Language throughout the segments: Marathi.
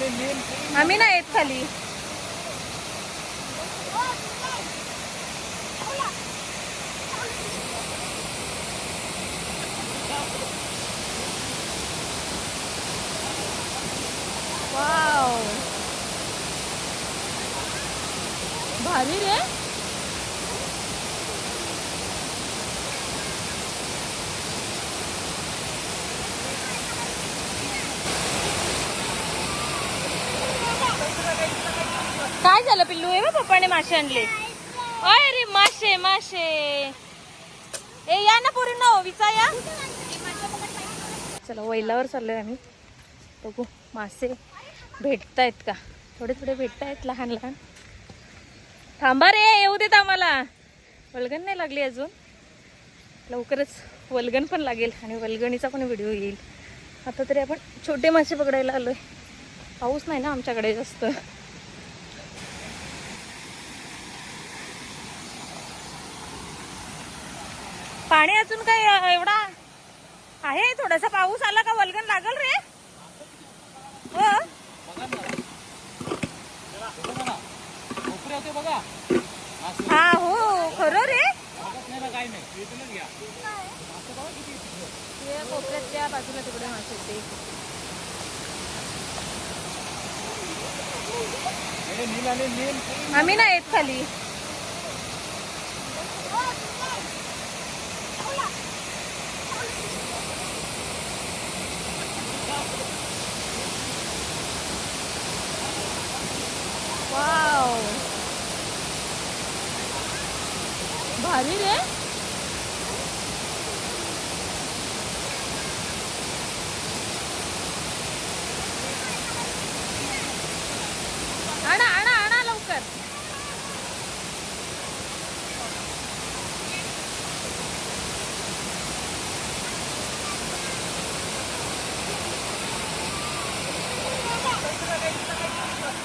आम्ही ना येत खाली. वाव. भारी रे काय झालं पिल्लू? हे पप्पाने मासे आणले. अय रे मासे मासे. ए या ना पोरी ना विचा या. चला वैलावर चाललोय आम्ही. बघू मासे भेटतायत का? थोडे थोडे भेटतायत लहान लहान. थांबा रे येऊ देत आम्हाला. वलगण नाही लागली अजून. लवकरच वलगण पण लागेल आणि वलगणीचा पण व्हिडिओ येईल. आता तरी आपण छोटे मासे पकडायला आलोय. पाऊस नाही ना आमच्याकडे जास्त. अजून काय अं, एवढा आहे? थोडासा पाऊस आला का वल्गन लागल रे? हो? हा हो खरं रे. कोपऱ्यात त्या बाजूला तिकडे मासे ते आम्ही नाही येत खाली. भारी रे. आणा आणा आणा लवकर.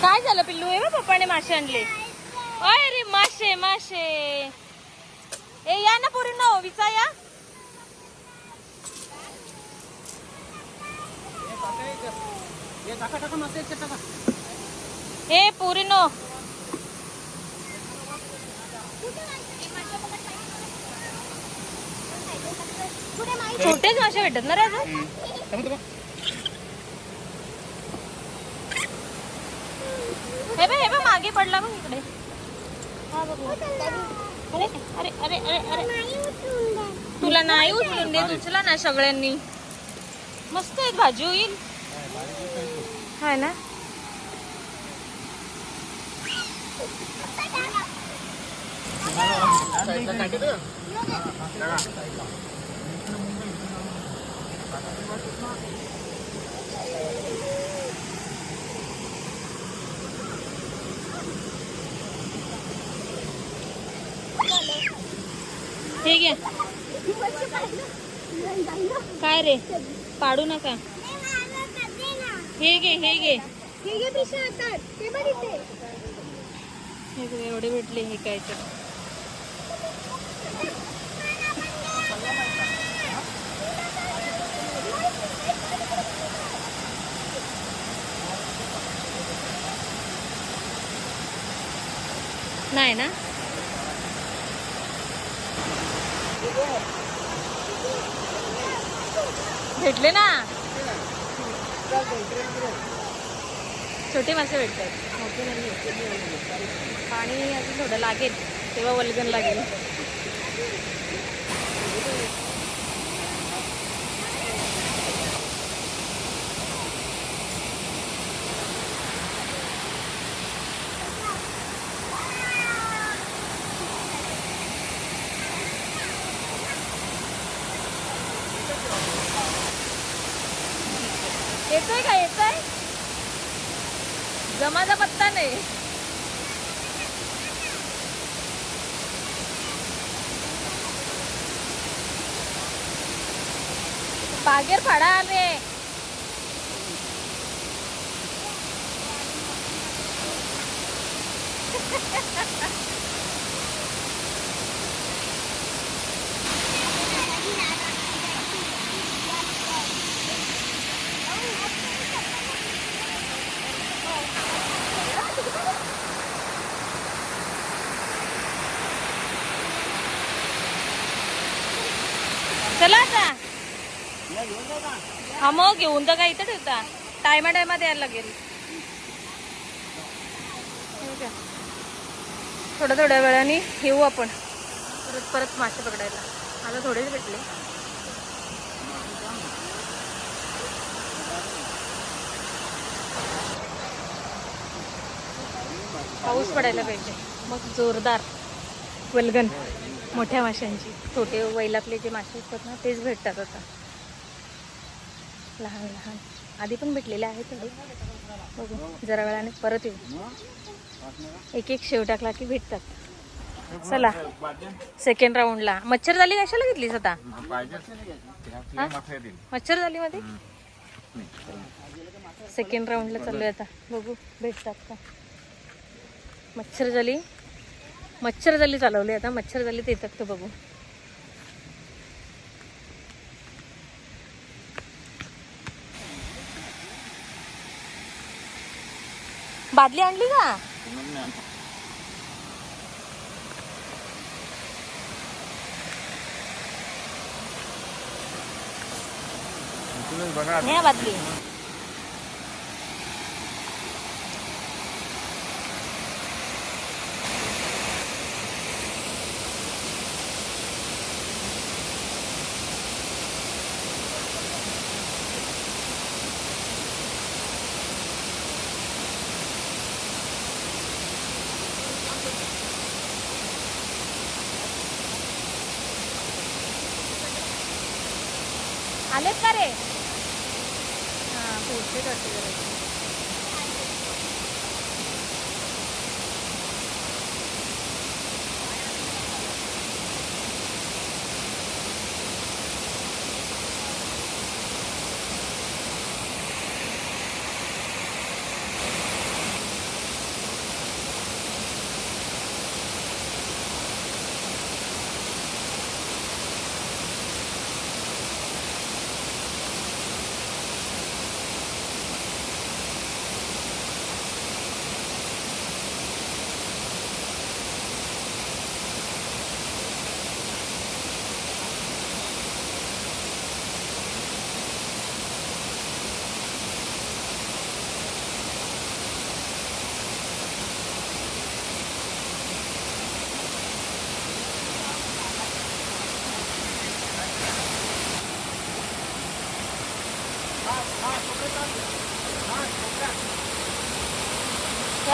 काय झालं पिल्लू? हे बघ पप्पाने मासे आणले. अरे मासे मासे. ए या ना पोरी ना हो, विचा या. ए पोरी हो. छोटेच मासे भेटत ना रे हे बघ हे बघ मागे पडला बघ इकडे. हा बघ. अरे अरे अरे अरे अरे. तुला नाही उचलून देत उचला ना सगळ्यांनी. मस्त आहे भाजी होईल हाय ना? हे घे काय रे? पाडू नका. हे घे हे घे. हे एवढे भेटले हे काय तर. नाही ना? भेटले ना? छोटे मासे भेटतात. मोठे नाही पाणी असं थोडं लागेल तेव्हा वल्गन लागेल. येतोय का येतोय? जमाचा पत्ता नाही. बागेर फाडा आले. चला आता. हा मग घेऊन तर काय इथं ठेवता. टायमा टायमात यायला लागेल. थोड्या थोड्या वेळाने येऊ आपण. परत परत मासे पकडायला. आता थोडेच भेटले. पाऊस पडायला पाहिजे. मग जोरदार. वलगन. मोठ्या माशांची. छोटे वैलातले जे मासे असतात ना तेच भेटतात आता. लहान लहान. आधी पण भेटलेले आहेत. बघू जरा वेळाने परत येऊ. एक एक शेव टाकला की भेटतात. चला सेकंड राऊंडला मच्छर झाली कशाला घेतलीस आता? मच्छर झाली मध्ये? सेकंड राऊंडला चाललोय आता. बघू भेटतात का? मच्छर झाली. मच्छर झाली चालवली आता मच्छर झाली ते येतात का बघू. बादली आणली का? बादली. आलेत का रे? हां पोहोचले वाटते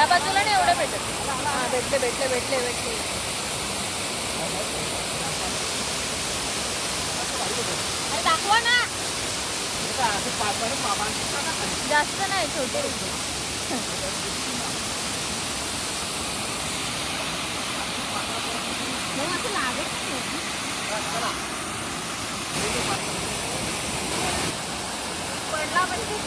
बाजूला नाही एवढं भेटत. हा भेटले भेटले भेटले भेटले. अरे दाखवा ना. जास्त नाही छोटे. असं लागत. पडला म्हणजे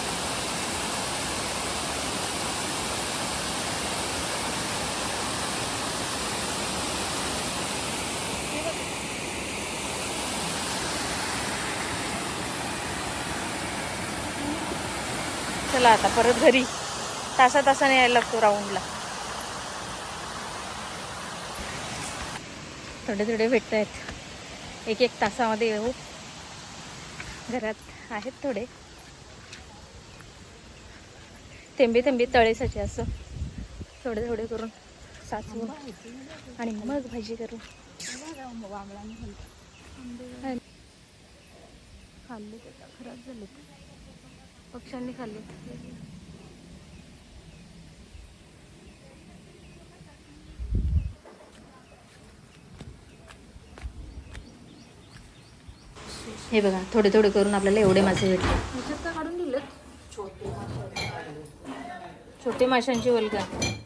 चला आता परत घरी. तासा तासाने यायला लागतो राऊंडला थोडे थोडे भेटत आहेत एक एक तासामध्ये येऊ. घरात आहेत थोडे. थेंबे थेंबे तळेसाचे असं. थोडे थोडे करून साचवून आणि मग भाजी करू. खाल्ले. खराब झाले पक्ष्यांनी खाल्ले. हे बघा थोडे थोडे करून आपल्याला एवढे मासे भेटले. काढून दिलं छोटे माशांची वल्गन